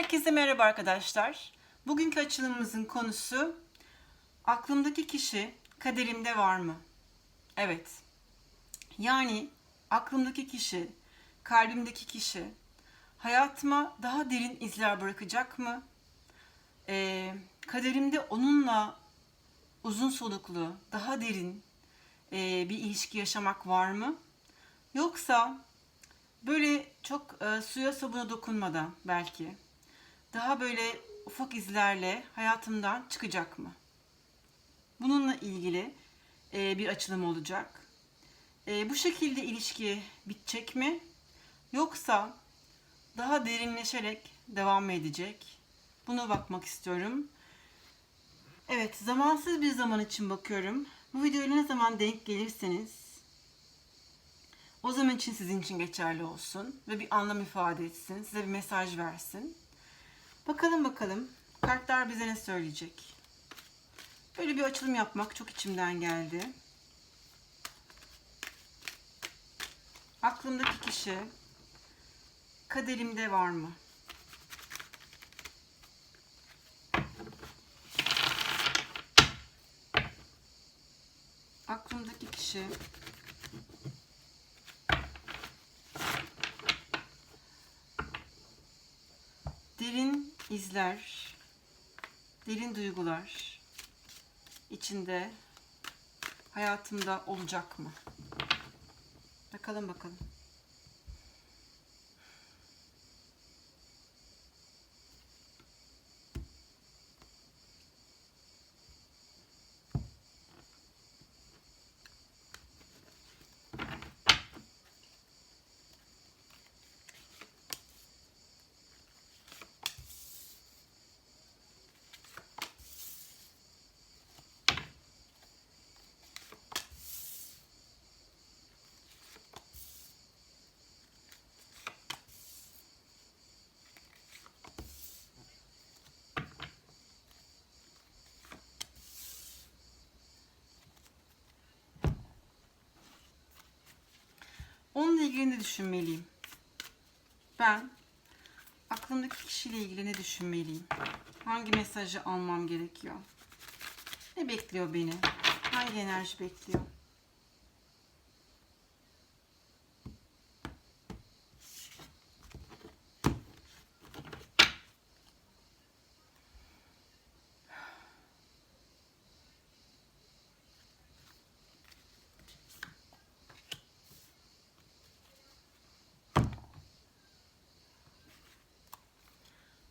Herkese merhaba arkadaşlar. Bugünkü açılımımızın konusu aklımdaki kişi kaderimde var mı? Evet. Yani aklımdaki kişi, kalbimdeki kişi hayatıma daha derin izler bırakacak mı? Ee, kaderimde onunla uzun soluklu, daha derin e, bir ilişki yaşamak var mı? Yoksa böyle çok e, suya sabuna dokunmadan belki daha böyle ufak izlerle hayatımdan çıkacak mı? Bununla ilgili e, bir açılım olacak. E, bu şekilde ilişki bitecek mi? Yoksa daha derinleşerek devam mı edecek? Buna bakmak istiyorum. Evet, zamansız bir zaman için bakıyorum. Bu videoya ne zaman denk gelirseniz o zaman için sizin için geçerli olsun ve bir anlam ifade etsin, size bir mesaj versin. Bakalım bakalım kartlar bize ne söyleyecek. Böyle bir açılım yapmak çok içimden geldi. Aklımdaki kişi kaderimde var mı? Aklımdaki kişi derin izler, derin duygular içinde hayatımda olacak mı? Bakalım bakalım. Onunla ilgili ne düşünmeliyim? Ben aklımdaki kişiyle ilgili ne düşünmeliyim? Hangi mesajı almam gerekiyor? Ne bekliyor beni? Hangi enerji bekliyor?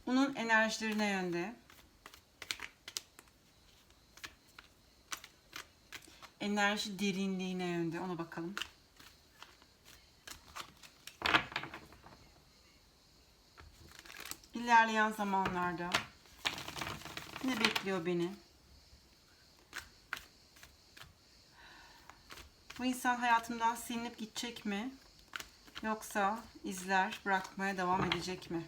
Onun enerjileri ne yönde? Enerji derinliği ne yönde? Ona bakalım. İlerleyen zamanlarda ne bekliyor beni? Bu insan hayatımdan silinip gidecek mi? Yoksa izler bırakmaya devam edecek mi?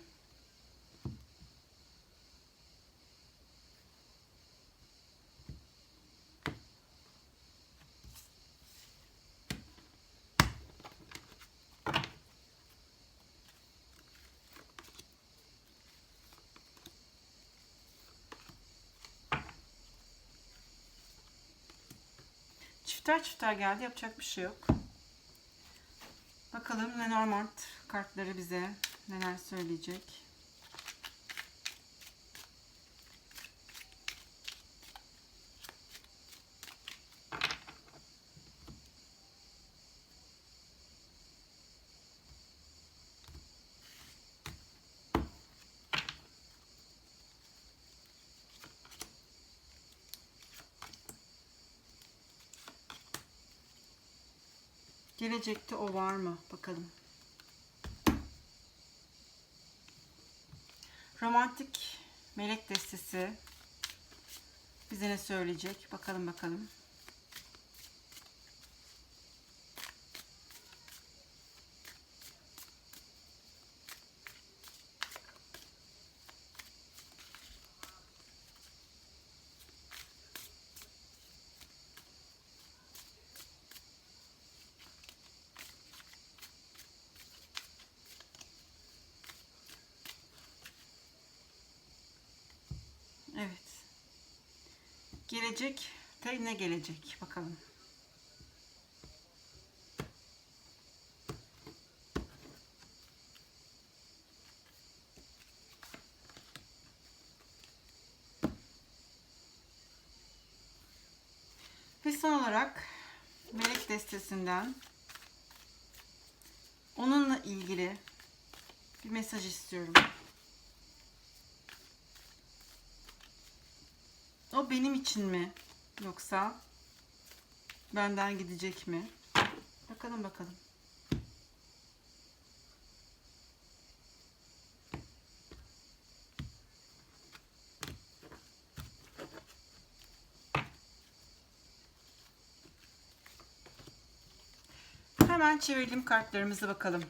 Çifter çifter geldi. Yapacak bir şey yok. Bakalım Lenormand kartları bize neler söyleyecek. Gelecekte o var mı? Bakalım. Romantik melek destesi bize ne söyleyecek? Bakalım bakalım. Gelecek te ne gelecek bakalım. Ve son olarak melek destesinden onunla ilgili bir mesaj istiyorum. O benim için mi? Yoksa benden gidecek mi? Bakalım bakalım. Hemen çevirelim kartlarımızı bakalım.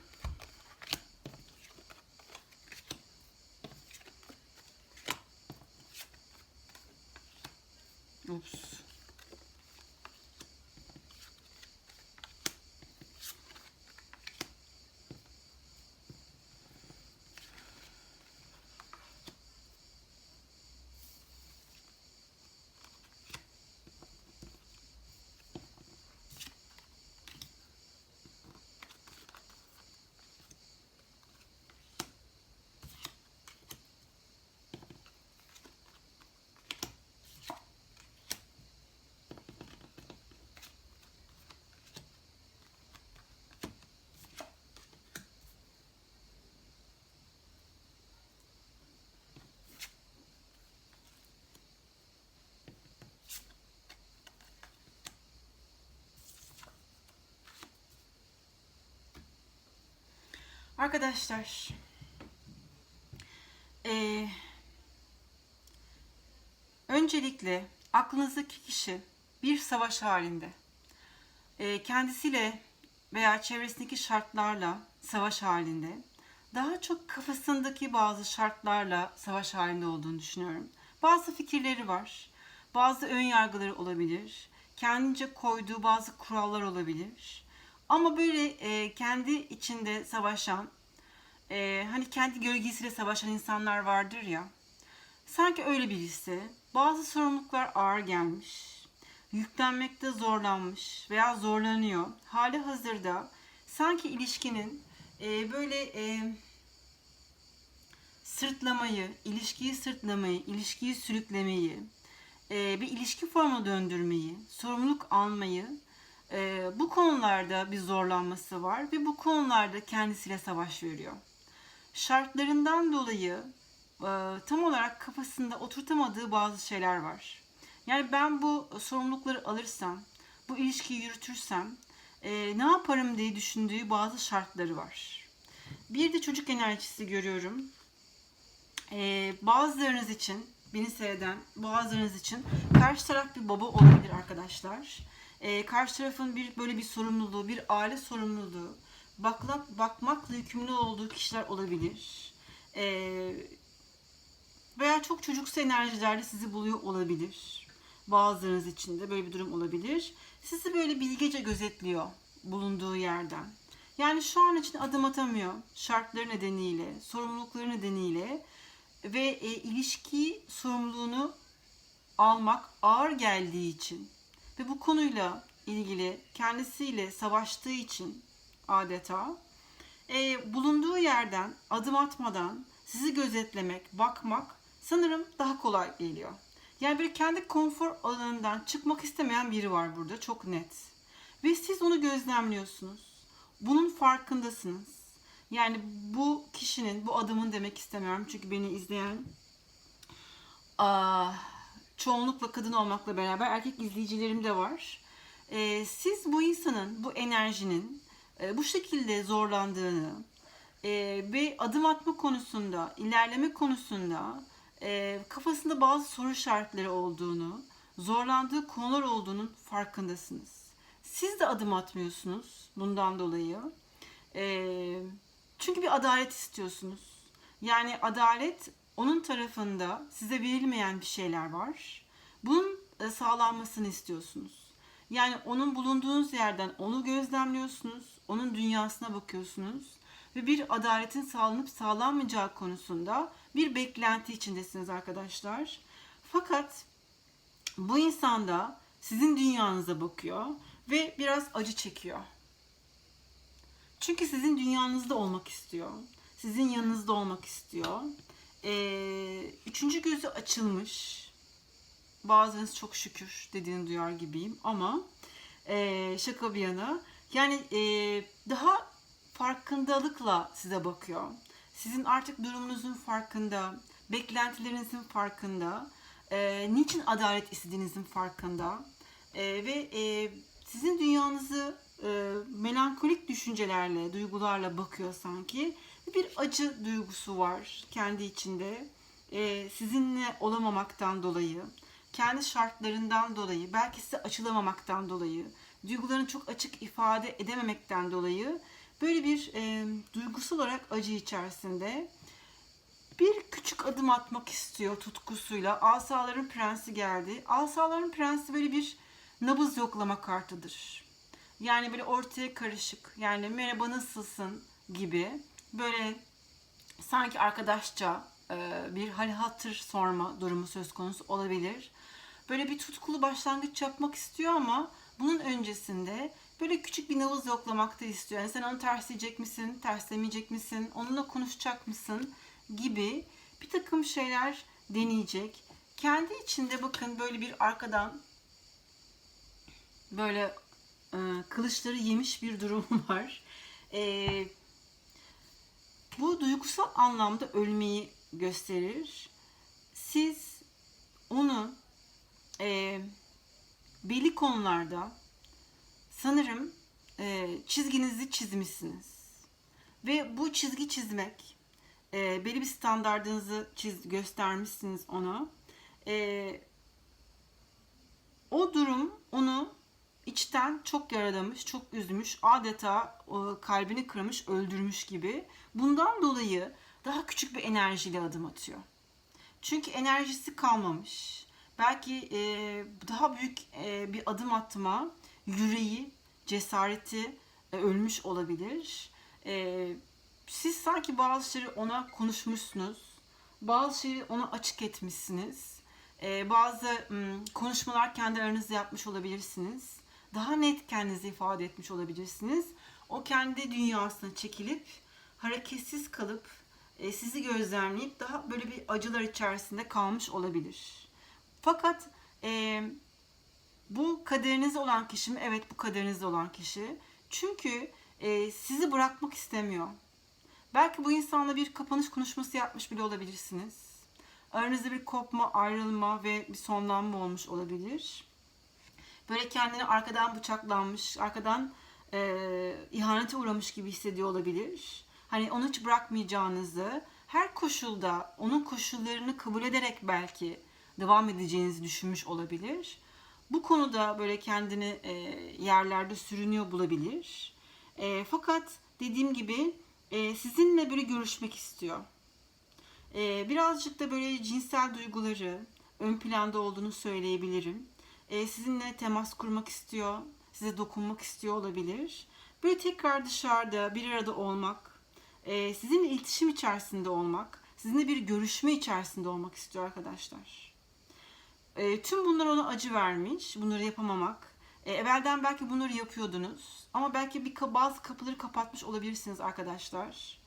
Arkadaşlar, eee, öncelikle aklınızdaki kişi bir savaş halinde. Eee, kendisiyle veya çevresindeki şartlarla savaş halinde. Daha çok kafasındaki bazı şartlarla savaş halinde olduğunu düşünüyorum. Bazı fikirleri var. Bazı ön yargıları olabilir. Kendince koyduğu bazı kurallar olabilir. Ama böyle e, kendi içinde savaşan, e, hani kendi gölgesiyle savaşan insanlar vardır ya. Sanki öyle birisi. Bazı sorumluluklar ağır gelmiş. Yüklenmekte zorlanmış veya zorlanıyor. Hali hazırda sanki ilişkinin e, böyle e, sırtlamayı, ilişkiyi sırtlamayı, ilişkiyi sürüklemeyi, e, bir ilişki formuna döndürmeyi, sorumluluk almayı e, bu konularda bir zorlanması var ve bu konularda kendisiyle savaş veriyor. Şartlarından dolayı e, tam olarak kafasında oturtamadığı bazı şeyler var. Yani ben bu sorumlulukları alırsam, bu ilişkiyi yürütürsem e, ne yaparım diye düşündüğü bazı şartları var. Bir de çocuk enerjisi görüyorum. E, bazılarınız için, beni seyreden bazılarınız için karşı taraf bir baba olabilir arkadaşlar e, karşı tarafın bir böyle bir sorumluluğu, bir aile sorumluluğu, bakmak, bakmakla yükümlü olduğu kişiler olabilir. E, veya çok çocuksu enerjilerle sizi buluyor olabilir. Bazılarınız için de böyle bir durum olabilir. Sizi böyle bilgece gözetliyor bulunduğu yerden. Yani şu an için adım atamıyor şartları nedeniyle, sorumlulukları nedeniyle ve e, ilişki sorumluluğunu almak ağır geldiği için ve bu konuyla ilgili kendisiyle savaştığı için adeta e, bulunduğu yerden adım atmadan sizi gözetlemek, bakmak sanırım daha kolay geliyor. Yani bir kendi konfor alanından çıkmak istemeyen biri var burada çok net. Ve siz onu gözlemliyorsunuz. Bunun farkındasınız. Yani bu kişinin, bu adamın demek istemiyorum çünkü beni izleyen aa, çoğunlukla kadın olmakla beraber erkek izleyicilerim de var. E, siz bu insanın, bu enerjinin e, bu şekilde zorlandığını e, ve adım atma konusunda, ilerleme konusunda e, kafasında bazı soru işaretleri olduğunu, zorlandığı konular olduğunun farkındasınız. Siz de adım atmıyorsunuz bundan dolayı. E, çünkü bir adalet istiyorsunuz. Yani adalet onun tarafında size verilmeyen bir şeyler var. Bunun e, sağlanmasını istiyorsunuz. Yani onun bulunduğunuz yerden onu gözlemliyorsunuz, onun dünyasına bakıyorsunuz ve bir adaletin sağlanıp sağlanmayacağı konusunda bir beklenti içindesiniz arkadaşlar. Fakat bu insan da sizin dünyanıza bakıyor ve biraz acı çekiyor. Çünkü sizin dünyanızda olmak istiyor. Sizin yanınızda olmak istiyor. Ee, üçüncü gözü açılmış. Bazılarınız çok şükür dediğini duyar gibiyim ama ee, şaka bir yana yani ee, daha farkındalıkla size bakıyor. Sizin artık durumunuzun farkında, beklentilerinizin farkında, ee, niçin adalet istediğinizin farkında ee, ve ee, sizin dünyanızı e, melankolik düşüncelerle, duygularla bakıyor sanki. Bir acı duygusu var kendi içinde. E, sizinle olamamaktan dolayı, kendi şartlarından dolayı, belki size açılamamaktan dolayı, duygularını çok açık ifade edememekten dolayı böyle bir e, duygusal olarak acı içerisinde bir küçük adım atmak istiyor tutkusuyla. Asaların prensi geldi. Asaların prensi böyle bir nabız yoklama kartıdır. Yani böyle ortaya karışık. Yani merhaba nasılsın gibi. Böyle sanki arkadaşça e, bir hal hatır sorma durumu söz konusu olabilir. Böyle bir tutkulu başlangıç yapmak istiyor ama bunun öncesinde böyle küçük bir nabız yoklamak da istiyor. Yani sen onu tersleyecek misin, terslemeyecek misin, onunla konuşacak mısın gibi bir takım şeyler deneyecek. Kendi içinde bakın böyle bir arkadan böyle e, kılıçları yemiş bir durum var. E, bu duygusal anlamda ölmeyi gösterir. Siz onu e, belli konularda sanırım e, çizginizi çizmişsiniz. Ve bu çizgi çizmek e, belli bir standardınızı çiz, göstermişsiniz ona. E, o durum onu içten çok yaralamış, çok üzmüş, adeta kalbini kırmış, öldürmüş gibi. Bundan dolayı daha küçük bir enerjiyle adım atıyor. Çünkü enerjisi kalmamış. Belki e, daha büyük e, bir adım atma, yüreği, cesareti e, ölmüş olabilir. E, siz sanki bazı şeyleri ona konuşmuşsunuz. Bazı şeyleri ona açık etmişsiniz. E, bazı konuşmalar kendi aranızda yapmış olabilirsiniz daha net kendinizi ifade etmiş olabilirsiniz. O kendi dünyasına çekilip hareketsiz kalıp e, sizi gözlemleyip daha böyle bir acılar içerisinde kalmış olabilir. Fakat e, bu kaderinizde olan kişi mi? Evet bu kaderinizde olan kişi. Çünkü e, sizi bırakmak istemiyor. Belki bu insanla bir kapanış konuşması yapmış bile olabilirsiniz. Aranızda bir kopma, ayrılma ve bir sonlanma olmuş olabilir böyle kendini arkadan bıçaklanmış, arkadan e, ihanete uğramış gibi hissediyor olabilir. Hani onu hiç bırakmayacağınızı, her koşulda onun koşullarını kabul ederek belki devam edeceğinizi düşünmüş olabilir. Bu konuda böyle kendini e, yerlerde sürünüyor bulabilir. E, fakat dediğim gibi e, sizinle böyle görüşmek istiyor. E, birazcık da böyle cinsel duyguları ön planda olduğunu söyleyebilirim e, sizinle temas kurmak istiyor, size dokunmak istiyor olabilir. Böyle tekrar dışarıda bir arada olmak, e, sizinle iletişim içerisinde olmak, sizinle bir görüşme içerisinde olmak istiyor arkadaşlar. E, tüm bunlar ona acı vermiş, bunları yapamamak. E, evvelden belki bunları yapıyordunuz ama belki bir bazı kapıları kapatmış olabilirsiniz arkadaşlar.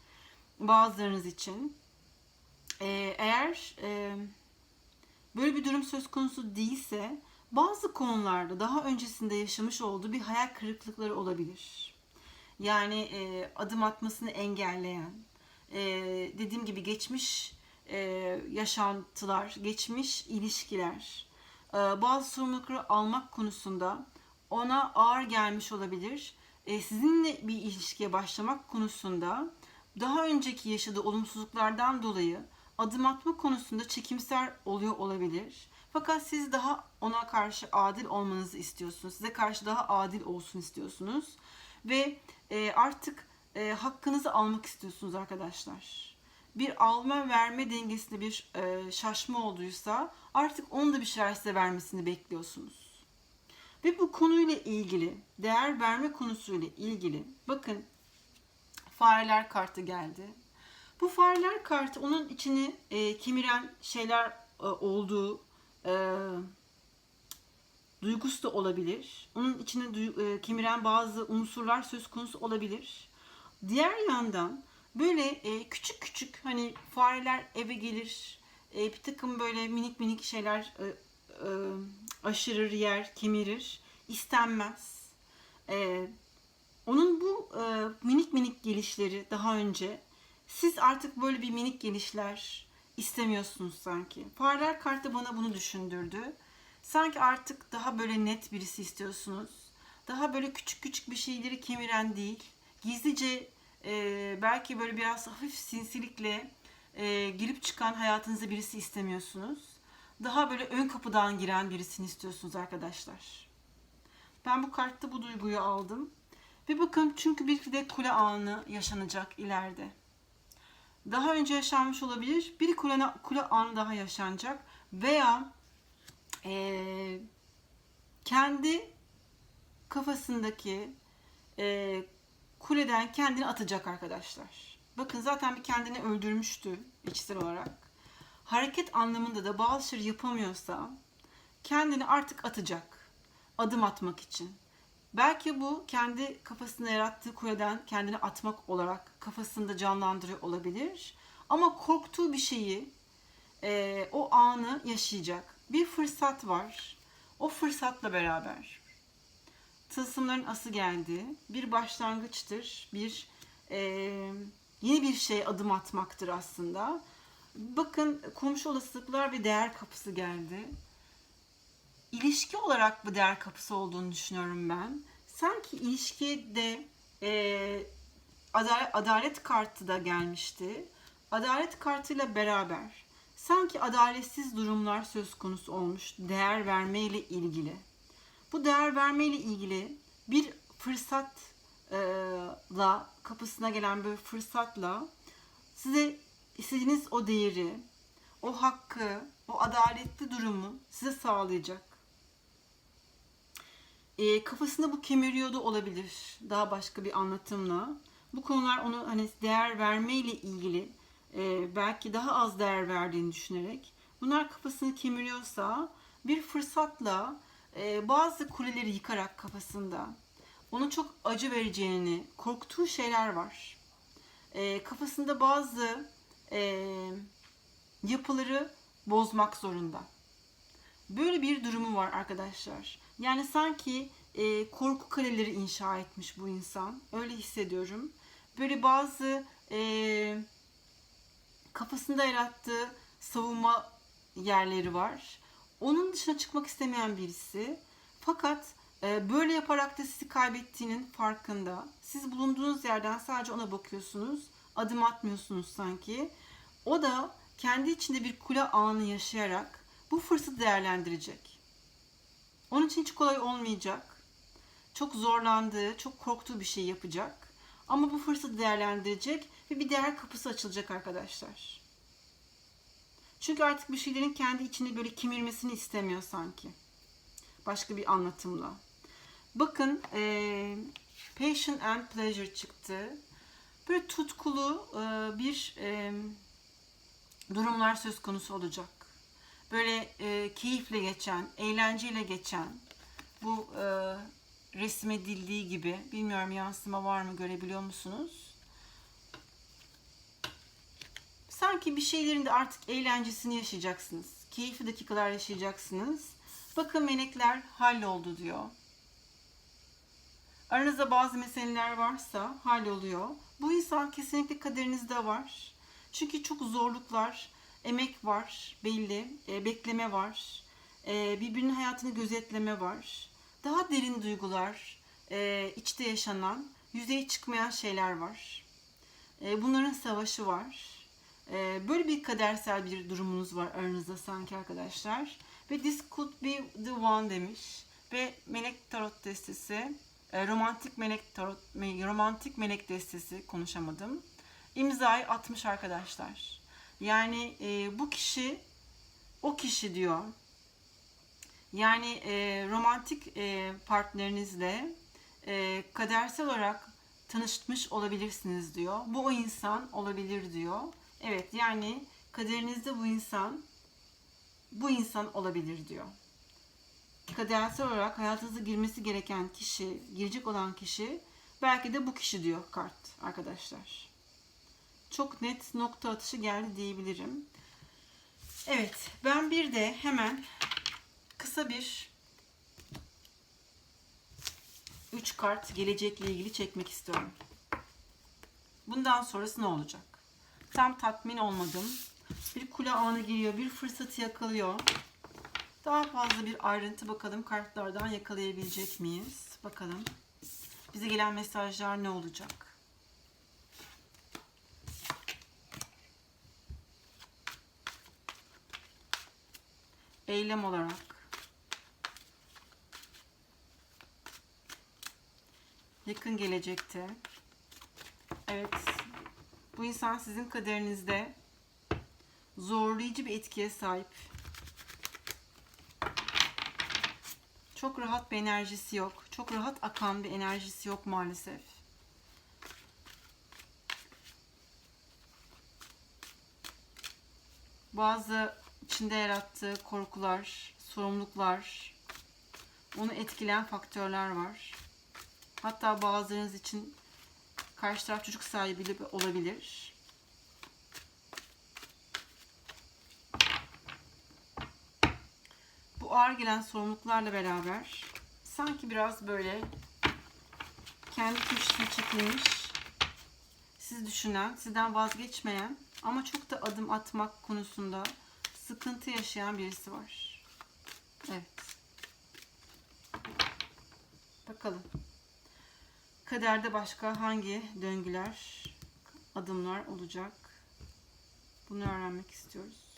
Bazılarınız için. E, eğer e, böyle bir durum söz konusu değilse bazı konularda daha öncesinde yaşamış olduğu bir hayal kırıklıkları olabilir. Yani e, adım atmasını engelleyen, e, dediğim gibi geçmiş e, yaşantılar, geçmiş ilişkiler, e, bazı sorumlulukları almak konusunda ona ağır gelmiş olabilir. E, sizinle bir ilişkiye başlamak konusunda daha önceki yaşadığı olumsuzluklardan dolayı adım atma konusunda çekimser oluyor olabilir. Fakat siz daha ona karşı adil olmanızı istiyorsunuz. Size karşı daha adil olsun istiyorsunuz. Ve e, artık e, hakkınızı almak istiyorsunuz arkadaşlar. Bir alma verme dengesinde bir e, şaşma olduysa artık onun da bir şeyler size vermesini bekliyorsunuz. Ve bu konuyla ilgili, değer verme konusuyla ilgili bakın fareler kartı geldi. Bu fareler kartı onun içini e, kemiren şeyler e, olduğu e, duygusu da olabilir. Onun içine duy- e, kemiren bazı unsurlar söz konusu olabilir. Diğer yandan böyle e, küçük küçük hani fareler eve gelir, e, bir takım böyle minik minik şeyler e, e, aşırır, yer, kemirir, istenmez. E, onun bu e, minik minik gelişleri daha önce siz artık böyle bir minik gelişler istemiyorsunuz sanki. Fareler kartı bana bunu düşündürdü. Sanki artık daha böyle net birisi istiyorsunuz. Daha böyle küçük küçük bir şeyleri kemiren değil. Gizlice e, belki böyle biraz hafif sinsilikle e, girip çıkan hayatınıza birisi istemiyorsunuz. Daha böyle ön kapıdan giren birisini istiyorsunuz arkadaşlar. Ben bu kartta bu duyguyu aldım. Ve bakın çünkü bir de kule anı yaşanacak ileride. Daha önce yaşanmış olabilir. Bir kule, kule anı daha yaşanacak. Veya eee, kendi kafasındaki eee, kuleden kendini atacak arkadaşlar. Bakın zaten bir kendini öldürmüştü içsel olarak. Hareket anlamında da bazı şeyleri yapamıyorsa kendini artık atacak. Adım atmak için. Belki bu kendi kafasında yarattığı kuleden kendini atmak olarak kafasında canlandırıyor olabilir. Ama korktuğu bir şeyi e, o anı yaşayacak. Bir fırsat var. O fırsatla beraber tılsımların ası geldi. Bir başlangıçtır. Bir e, yeni bir şey adım atmaktır aslında. Bakın komşu olasılıklar ve değer kapısı geldi ilişki olarak bu değer kapısı olduğunu düşünüyorum ben. Sanki ilişkide e, adalet, kartı da gelmişti. Adalet kartıyla beraber sanki adaletsiz durumlar söz konusu olmuş değer verme ile ilgili. Bu değer verme ile ilgili bir fırsatla kapısına gelen bir fırsatla size istediğiniz o değeri, o hakkı, o adaletli durumu size sağlayacak e, kafasında bu kemiriyordu olabilir daha başka bir anlatımla. Bu konular onu hani değer verme ile ilgili e, belki daha az değer verdiğini düşünerek bunlar kafasını kemiriyorsa bir fırsatla e, bazı kuleleri yıkarak kafasında onun çok acı vereceğini korktuğu şeyler var. E, kafasında bazı e, yapıları bozmak zorunda. Böyle bir durumu var arkadaşlar. Yani sanki e, korku kaleleri inşa etmiş bu insan. Öyle hissediyorum. Böyle bazı e, kafasında yarattığı savunma yerleri var. Onun dışına çıkmak istemeyen birisi. Fakat e, böyle yaparak da sizi kaybettiğinin farkında. Siz bulunduğunuz yerden sadece ona bakıyorsunuz. Adım atmıyorsunuz sanki. O da kendi içinde bir kule anı yaşayarak bu fırsatı değerlendirecek. Onun için hiç kolay olmayacak. Çok zorlandığı, çok korktuğu bir şey yapacak. Ama bu fırsatı değerlendirecek ve bir değer kapısı açılacak arkadaşlar. Çünkü artık bir şeylerin kendi içinde böyle kemirmesini istemiyor sanki. Başka bir anlatımla. Bakın e, Passion and Pleasure çıktı. Böyle tutkulu e, bir e, durumlar söz konusu olacak böyle e, keyifle geçen, eğlenceyle geçen bu e, resmedildiği gibi bilmiyorum yansıma var mı görebiliyor musunuz? Sanki bir şeylerin de artık eğlencesini yaşayacaksınız. Keyifli dakikalar yaşayacaksınız. Bakın melekler halloldu diyor. Aranızda bazı meseleler varsa halloluyor. Bu insan kesinlikle kaderinizde var. Çünkü çok zorluklar, emek var belli, e, bekleme var, e, birbirinin hayatını gözetleme var. Daha derin duygular, e, içte yaşanan, yüzeye çıkmayan şeyler var. E, bunların savaşı var. E, böyle bir kadersel bir durumunuz var aranızda sanki arkadaşlar. Ve this could be the one demiş. Ve melek tarot destesi, e, romantik melek tarot, romantik melek destesi konuşamadım. İmzayı atmış arkadaşlar. Yani e, bu kişi o kişi diyor. Yani e, romantik e, partnerinizle e, kadersel olarak tanışmış olabilirsiniz diyor. Bu o insan olabilir diyor. Evet yani kaderinizde bu insan bu insan olabilir diyor. kadersel olarak hayatınıza girmesi gereken kişi, girecek olan kişi belki de bu kişi diyor kart arkadaşlar. Çok net nokta atışı geldi diyebilirim. Evet, ben bir de hemen kısa bir 3 kart gelecekle ilgili çekmek istiyorum. Bundan sonrası ne olacak? Tam tatmin olmadım. Bir kule anı giriyor, bir fırsatı yakalıyor. Daha fazla bir ayrıntı bakalım kartlardan yakalayabilecek miyiz? Bakalım. Bize gelen mesajlar ne olacak? Eylem olarak. Yakın gelecekte. Evet. Bu insan sizin kaderinizde zorlayıcı bir etkiye sahip. Çok rahat bir enerjisi yok. Çok rahat akan bir enerjisi yok maalesef. Bazı içinde yarattığı korkular, sorumluluklar, onu etkileyen faktörler var. Hatta bazılarınız için karşı taraf çocuk sahibi olabilir. Bu ağır gelen sorumluluklarla beraber sanki biraz böyle kendi köşesine çekilmiş, siz düşünen, sizden vazgeçmeyen ama çok da adım atmak konusunda sıkıntı yaşayan birisi var. Evet. Bakalım. Kaderde başka hangi döngüler, adımlar olacak? Bunu öğrenmek istiyoruz.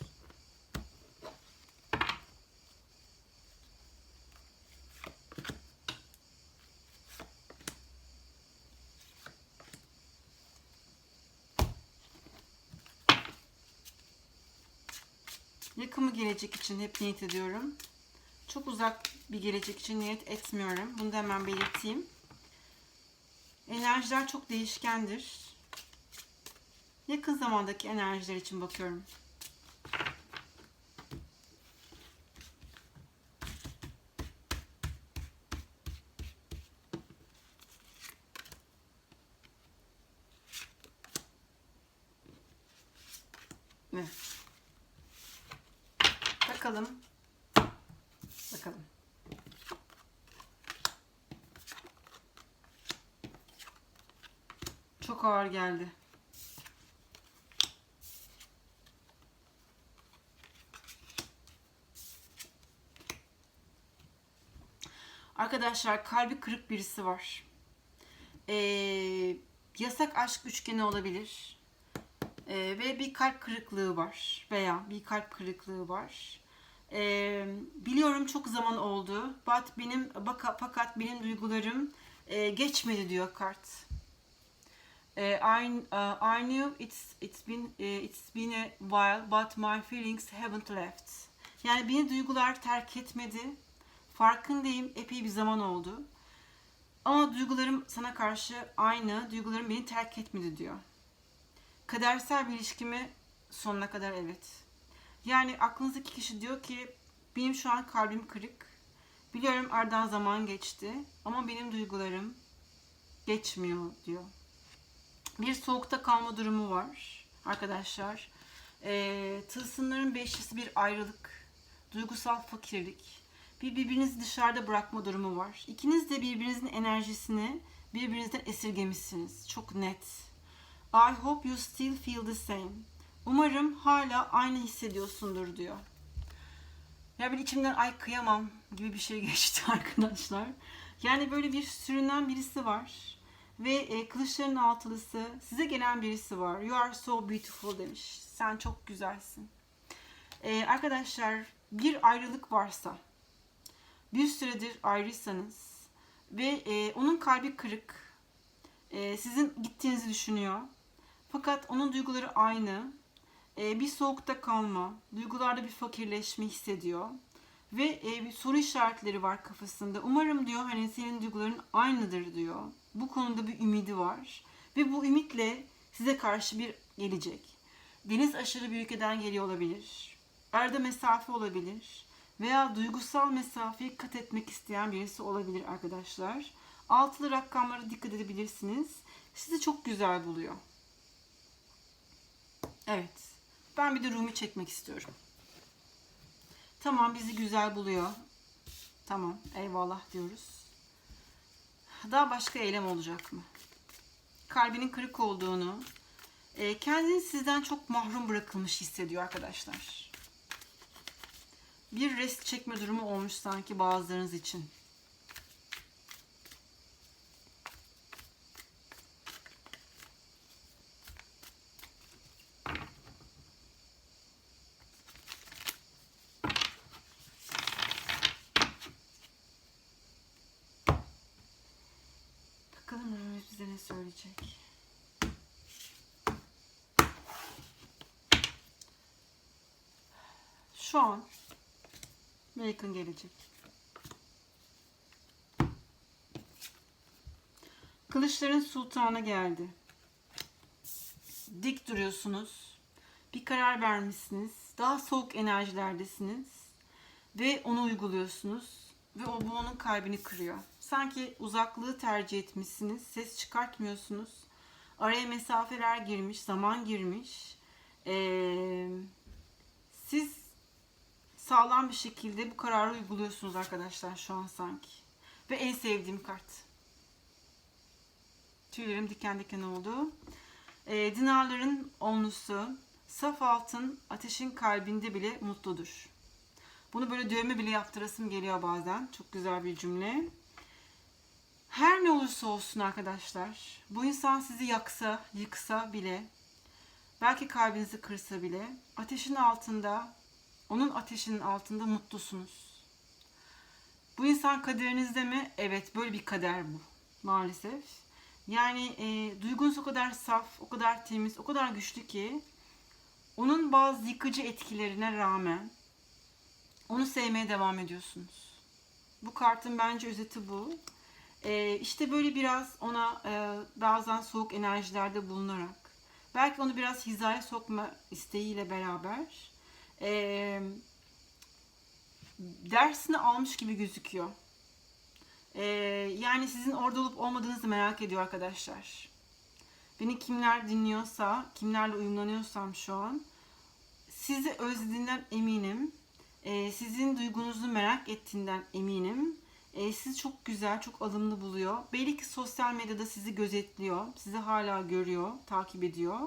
Yakın bir gelecek için hep niyet ediyorum. Çok uzak bir gelecek için niyet etmiyorum. Bunu da hemen belirteyim. Enerjiler çok değişkendir. Yakın zamandaki enerjiler için bakıyorum. Evet. Bakalım. Bakalım. Çok ağır geldi. Arkadaşlar kalbi kırık birisi var. Ee, yasak aşk üçgeni olabilir. Ee, ve bir kalp kırıklığı var. Veya bir kalp kırıklığı var. Ee, biliyorum çok zaman oldu. But benim baka, fakat benim duygularım e, geçmedi diyor kart. Uh, I, uh, I knew it's it's been uh, it's been a while, but my feelings haven't left. Yani beni duygular terk etmedi. Farkındayım, epey bir zaman oldu. Ama duygularım sana karşı aynı, duygularım beni terk etmedi diyor. Kadersel bir ilişkimi sonuna kadar evet. Yani aklınızdaki kişi diyor ki benim şu an kalbim kırık. Biliyorum aradan zaman geçti ama benim duygularım geçmiyor diyor bir soğukta kalma durumu var arkadaşlar. E, tılsımların beşlisi bir ayrılık, duygusal fakirlik, bir birbirinizi dışarıda bırakma durumu var. İkiniz de birbirinizin enerjisini birbirinizden esirgemişsiniz. Çok net. I hope you still feel the same. Umarım hala aynı hissediyorsundur diyor. Ya ben içimden ay kıyamam gibi bir şey geçti arkadaşlar. Yani böyle bir sürünen birisi var ve e, kılıçların altılısı size gelen birisi var. You are so beautiful demiş. Sen çok güzelsin. E, arkadaşlar bir ayrılık varsa bir süredir ayrıysanız ve e, onun kalbi kırık e, sizin gittiğinizi düşünüyor. Fakat onun duyguları aynı. E, bir soğukta kalma, duygularda bir fakirleşme hissediyor. Ve e, bir soru işaretleri var kafasında. Umarım diyor hani senin duyguların aynıdır diyor. Bu konuda bir ümidi var. Ve bu ümitle size karşı bir gelecek. Deniz aşırı bir ülkeden geliyor olabilir. Arada mesafe olabilir. veya duygusal mesafeyi kat etmek isteyen birisi olabilir arkadaşlar. Altılı rakamlara dikkat edebilirsiniz. Sizi çok güzel buluyor. Evet. Ben bir de Rumi çekmek istiyorum. Tamam bizi güzel buluyor. Tamam eyvallah diyoruz. Daha başka eylem olacak mı? Kalbinin kırık olduğunu, e, kendini sizden çok mahrum bırakılmış hissediyor arkadaşlar. Bir rest çekme durumu olmuş sanki bazılarınız için. Bakalım Mehmet bize ne söyleyecek. Şu an Amerikan gelecek. Kılıçların sultanı geldi. Dik duruyorsunuz. Bir karar vermişsiniz. Daha soğuk enerjilerdesiniz. Ve onu uyguluyorsunuz. Ve o bu onun kalbini kırıyor. Sanki uzaklığı tercih etmişsiniz. Ses çıkartmıyorsunuz. Araya mesafeler girmiş, zaman girmiş. Ee, siz sağlam bir şekilde bu kararı uyguluyorsunuz arkadaşlar şu an sanki. Ve en sevdiğim kart. Tüylerim diken diken oldu. E, dinarların onlusu, saf altın ateşin kalbinde bile mutludur. Bunu böyle dövme bile yaptırasım geliyor bazen. Çok güzel bir cümle. Her ne olursa olsun arkadaşlar, bu insan sizi yaksa, yıksa bile, belki kalbinizi kırsa bile, ateşin altında, onun ateşinin altında mutlusunuz. Bu insan kaderinizde mi? Evet, böyle bir kader bu maalesef. Yani e, duygunuz o kadar saf, o kadar temiz, o kadar güçlü ki onun bazı yıkıcı etkilerine rağmen onu sevmeye devam ediyorsunuz. Bu kartın bence özeti bu. E, işte böyle biraz ona e, bazen soğuk enerjilerde bulunarak, belki onu biraz hizaya sokma isteğiyle beraber e, dersini almış gibi gözüküyor. Ee, yani sizin orada olup olmadığınızı merak ediyor arkadaşlar. Beni kimler dinliyorsa, kimlerle uyumlanıyorsam şu an sizi özlediğinden eminim. Ee, sizin duygunuzu merak ettiğinden eminim. Ee, sizi çok güzel, çok alımlı buluyor. Belli ki sosyal medyada sizi gözetliyor. Sizi hala görüyor, takip ediyor.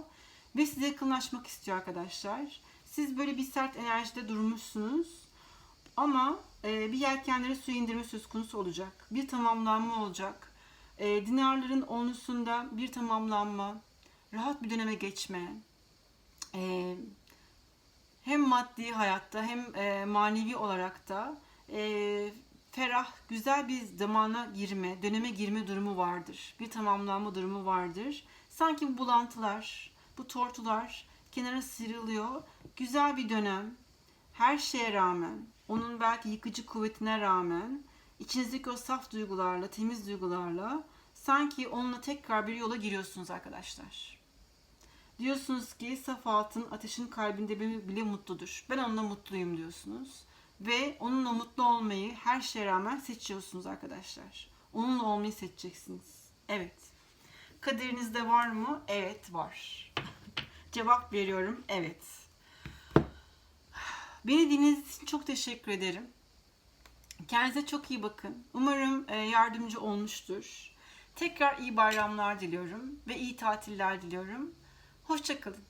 Ve size yakınlaşmak istiyor arkadaşlar. Siz böyle bir sert enerjide durmuşsunuz. Ama e, bir yelkenlere su indirme söz konusu olacak. Bir tamamlanma olacak. E, dinarların onlusunda bir tamamlanma, rahat bir döneme geçme, e, hem maddi hayatta hem e, manevi olarak da e, ferah, güzel bir zamana girme, döneme girme durumu vardır. Bir tamamlanma durumu vardır. Sanki bu bulantılar, bu tortular kenara sıyrılıyor. Güzel bir dönem, her şeye rağmen, onun belki yıkıcı kuvvetine rağmen, içinizdeki o saf duygularla, temiz duygularla sanki onunla tekrar bir yola giriyorsunuz arkadaşlar. Diyorsunuz ki saf altın ateşin kalbinde bile mutludur. Ben onunla mutluyum diyorsunuz. Ve onunla mutlu olmayı her şeye rağmen seçiyorsunuz arkadaşlar. Onunla olmayı seçeceksiniz. Evet. Kaderinizde var mı? Evet var. Cevap veriyorum. Evet. Beni dinlediğiniz için çok teşekkür ederim. Kendinize çok iyi bakın. Umarım e, yardımcı olmuştur. Tekrar iyi bayramlar diliyorum ve iyi tatiller diliyorum. Hoşçakalın.